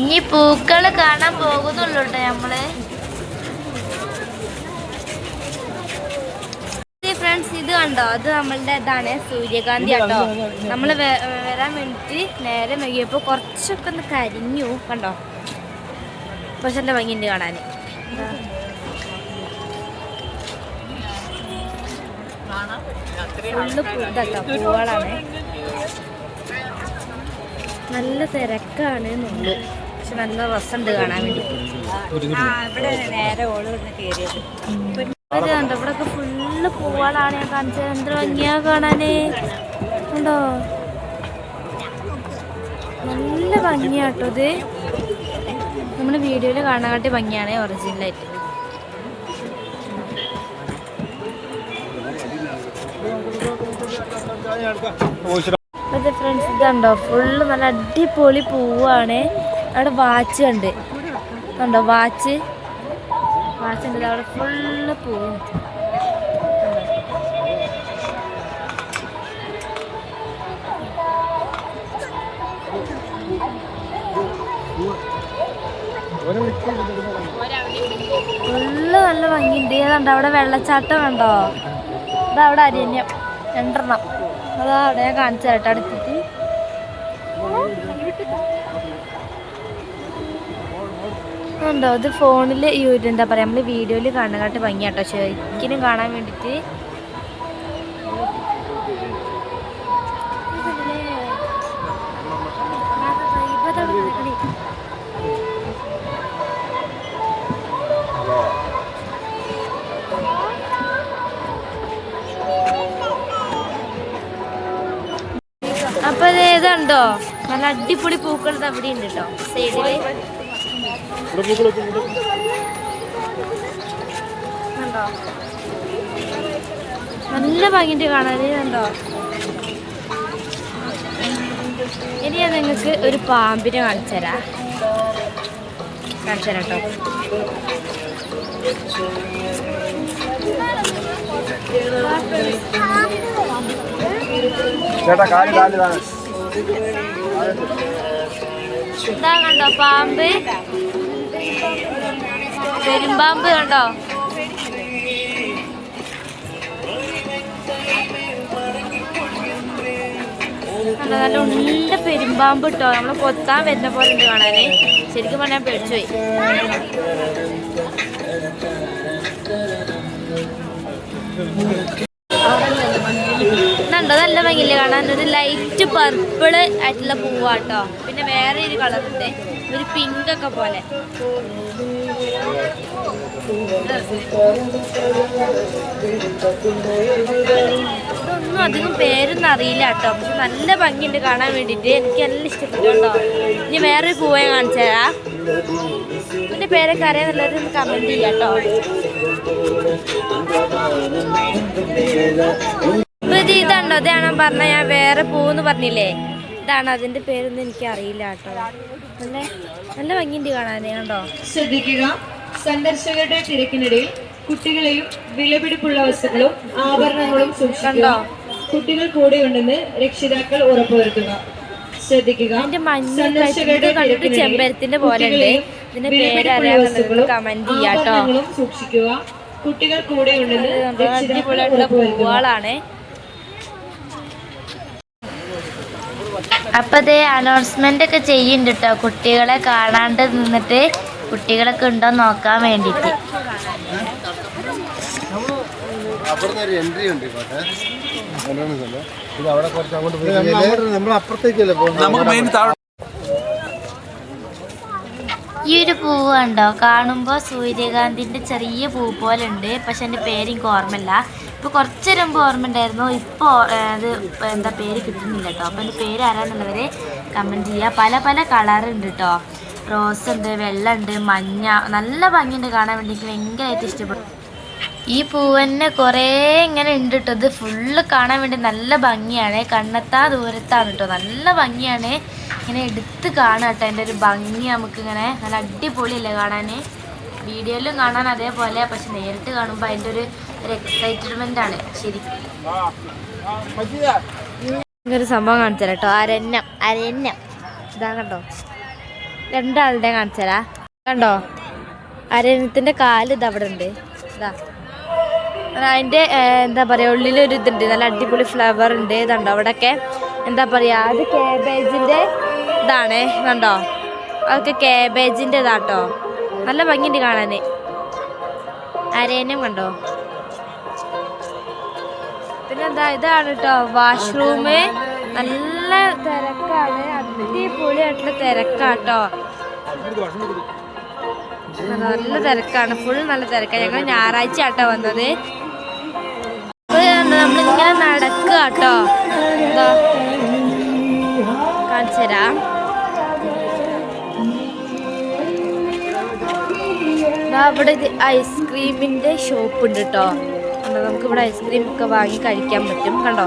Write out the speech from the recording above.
ഇനി പൂക്കൾ കാണാൻ പോകുന്നുള്ളൂ കേട്ടോ നമ്മൾ ഫ്രണ്ട്സ് ഇത് കണ്ടോ? അത് നമ്മളുടെ ഇതാണ് സൂര്യകാന്തി കേട്ടോ നമ്മൾ വരാൻ വേണ്ടിട്ട് നേരെ മെയ്യപ്പോ കുറച്ചൊക്കെ ഒന്ന് കരിഞ്ഞു കണ്ടോ? പക്ഷെ എന്റെ ഭംഗിയുണ്ട് കാണാൻ. ഫുള്ള് ഇതാട്ടോ പൂവുകളാണ് നല്ല തിരക്കാണ് നുള്ളു പക്ഷെ നല്ല രസമുണ്ട് കാണാൻ വേണ്ടി. ഇവിടെ നേരെ ഓൾ വന്ന് കയറിയത്. കണ്ടോ ഇവിടെ ഒക്കെ ഫുള്ള് പൂവാളാണ് ഞാൻ കാണിച്ചത്. എന്ത് ഭംഗിയാ കാണാന്. ഉണ്ടോ നല്ല ഭംഗിയാട്ടോ ഇത്. നമ്മൾ വീഡിയോയിൽ കാണാനാട്ടി ഭംഗിയാണ് ഒറിജിനലായിട്ട് ആയിട്ട്. ഫ്രണ്ട്സ് ഇതുണ്ടോ ഫുള്ള് നല്ല അടിപൊളി പൂവാണ്. അവിടെ വാച്ച് കണ്ട്. കണ്ടോ വാച്ച് വാച്ച് ഉണ്ട്. അവിടെ ഫുള്ള് പൂവും. ഫുള്ള് നല്ല ഭംഗിയുണ്ട്. ഏതാണ്ട് അവിടെ വെള്ളച്ചാട്ടം കണ്ടോ? ഇതാ അവിടെ അരണ്യം. രണ്ടെണ്ണം. അതാ അവിടെ ഞാൻ കാണിച്ചു തരട്ടെ അടുത്തിട്ട് ഉണ്ടോ? ഇത് ഫോണിൽ എന്താ പറയുക നമ്മൾ വീഡിയോയിൽ കാണാനായിട്ട് ഭംഗിയാട്ടോ. ശരിക്കും കാണാൻ വേണ്ടിയിട്ട് അപ്പൊ ഇത് നല്ല അടിപൊളി പൂക്കൾ ഇത് അവിടെ ഉണ്ട് കേട്ടോ. സൈഡിൽ. കണ്ടോ നല്ല ഭംഗിന്റെ കാണാൻ കണ്ടോ? ഇനി ഞാൻ നിങ്ങൾക്ക് ഒരു പാമ്പിനെ കാണിച്ചരാ തരാം കാണിച്ചു തരാം കേട്ടോ. ചേട്ടാ കാൽ കാൽ. ഇതാ കണ്ടോ പാമ്പ്? പെരുമ്പാമ്പ് കണ്ടോ? നല്ല ഉണ്ട പെരുമ്പാമ്പ് കിട്ടോ നമ്മൾ കൊത്താൻ വരുന്ന പോലെ ഉണ്ട് കാണാന് ശരിക്കും പറഞ്ഞാൽ പേടിച്ചു പോയി. ഇതുണ്ടോ നല്ല കാണാൻ ഒരു ലൈറ്റ് പർപ്പിൾ ആയിട്ടുള്ള പൂവാട്ടോ. പിന്നെ വേറെ ഒരു കളറിന്റെ ഒരു പിങ്ക് ഒക്കെ പോലെ. ഇതൊന്നും അധികം പേരൊന്നും അറിയില്ല കേട്ടോ. പക്ഷെ നല്ല ഭംഗിയുണ്ട് കാണാൻ വേണ്ടിയിട്ട്. എനിക്ക് നല്ല ഇഷ്ടപ്പെട്ടു ഇനി വേറൊരു പൂവേ കാണിച്ചു തരാം. പേരൊക്കെ അറിയാന്നുള്ളവർ കമന്റ് ചെയ്യാം കേട്ടോ. ഇപ്പൊ ഇത് ഇതാണോ ഇതാണ് പറഞ്ഞ ഞാൻ വേറെ പൂന്ന് പറഞ്ഞില്ലേ? ഇതാണ് അതിന്റെ പേരൊന്നും എനിക്ക് അറിയില്ല കേട്ടോ. നല്ല നല്ല ഭംഗിയുണ്ട് കാണാനേ കണ്ടോ? ശ്രദ്ധിക്കുക. സന്ദർശകരുടെ തിരക്കിനിടയിൽ കുട്ടികളെയും വിലപിടിപ്പുള്ള വസ്തുക്കളും ആഭരണങ്ങളും സൂക്ഷിക്കുക. കുട്ടികൾ കൂടെയുണ്ടെന്ന് രക്ഷിതാക്കൾ ഉറപ്പുവരുത്തുക. ശ്രദ്ധിക്കുക. ഇതിന്റെ മഞ്ഞ കണ്ടിട്ട് ചെമ്പരത്തിന്റെ പോലെ ഉണ്ട്. ഇതിന്റെ പേര് വിലപിടിപ്പുള്ള അറിയാന്നുള്ളത് വസ്തുക്കളും കമന്റ് ചെയ്യാട്ടോ സൂക്ഷിക്കുക. കുട്ടികൾ കൂടെയുണ്ടെന്ന് അടിപൊളിയായിട്ടുള്ള പൂവാളാണ്. അപ്പൊ അതേ അനൗൺസ്മെന്റ് ഒക്കെ ചെയ്യുന്നുണ്ട് കേട്ടോ കുട്ടികളെ കാണാണ്ട് നിന്നിട്ട് കുട്ടികളൊക്കെ ഉണ്ടോ നോക്കാൻ വേണ്ടിയിട്ട്. അവിടുന്ന് ഒരു എൻട്രി ഉണ്ട് ഇങ്ങോട്ട്. ഇത് അവിടെ കുറച്ച് അങ്ങോട്ട് പോയി നമ്മൾ അപ്പുറത്തേക്കല്ലേ പോകുന്നത്? ഈ ഒരു പൂവ് കണ്ടോ കാണുമ്പോൾ സൂര്യകാന്തിന്റെ ചെറിയ പൂ പോലെ ഉണ്ട് പക്ഷെ എന്റെ പേര് എനിക്ക് ഓർമ്മയില്ല. ഇപ്പോൾ കുറച്ച് മുമ്പ് ഓർമ്മ ഉണ്ടായിരുന്നു. ഇപ്പോൾ അത് എന്താ പേര് കിട്ടുന്നില്ല കേട്ടോ. അപ്പോൾ എന്റെ പേര് ആരാന്നുള്ളവർ കമന്റ് ചെയ്യുക പല പല കളറുണ്ട് കേട്ടോ. റോസ് ഉണ്ട് വെള്ള ഉണ്ട് മഞ്ഞ നല്ല ഭംഗിയുണ്ട് കാണാൻ വേണ്ടി എനിക്ക് ഭയങ്കരമായിട്ട് ഇഷ്ടപ്പെടും ഈ പൂവന്നെ കുറേ ഇങ്ങനെ ഉണ്ട് കേട്ടോ ഇത് ഫുള്ള് കാണാൻ വേണ്ടി നല്ല ഭംഗിയാണ്. കണ്ണത്താ ദൂരത്താണ് കേട്ടോ നല്ല ഭംഗിയാണ്. ഇങ്ങനെ എടുത്ത് കാണാം കേട്ടോ എന്റെ ഒരു ഭംഗി നമുക്ക് ഇങ്ങനെ നല്ല അടിപൊളിയല്ലേ കാണാൻ വീഡിയോയിലും കാണാൻ അതേപോലെ. പക്ഷെ നേരിട്ട് കാണുമ്പോൾ അതിന്റെ ഒരു ഒരു എക്സൈറ്റ്മെന്റ് ആണ് ശരിക്കും. ഇങ്ങനൊരു സംഭവം കാണിച്ചു കേട്ടോ അരന്നം. അരന്നം. ഇതാ കണ്ടോ? രണ്ടാളുടെ കാണിച്ചാലാ കണ്ടോ? അരണ്യത്തിന്റെ കാൽ ഇതവിടെ ഉണ്ട്. ഇതാ. അത് അതിന്റെ ഏർ, എന്താ പറയുക ഉള്ളിലൊരു ഇതുണ്ട്. നല്ല അടിപൊളി ഫ്ലവർ ഉണ്ട്. ഇതുണ്ടോ അവിടെയൊക്കെ? എന്താ പറയുക അത് കേബേജിന്റെ ഇതാണ്. കണ്ടോ? അതൊക്കെ കേബേജിന്റെ ഇതാട്ടോ. നല്ല ഭംഗിയുണ്ട് കാണാൻ അരേനും കണ്ടോ? പിന്നെന്താ ഇതാണ് കേട്ടോ വാഷ്റൂം നല്ല തിരക്കാണ്. അടിപൊളിയായിട്ടുള്ള തിരക്കാട്ടോ. നല്ല തിരക്കാണ്. ഫുൾ നല്ല തിരക്കാണ് ഞങ്ങൾ ഞായറാഴ്ച ആട്ടോ വന്നത് നമ്മളിങ്ങനെ നടക്കുക കേട്ടോ എന്തോ? കാണിച്ചു തരാം. ദാ ഇവിടെ ഇത് ഐസ്ക്രീമിന്റെ ഷോപ്പ് ഉണ്ട് കേട്ടോ നമുക്ക് ഇവിടെ ഐസ്ക്രീം ഒക്കെ വാങ്ങി കഴിക്കാൻ പറ്റും. കണ്ടോ?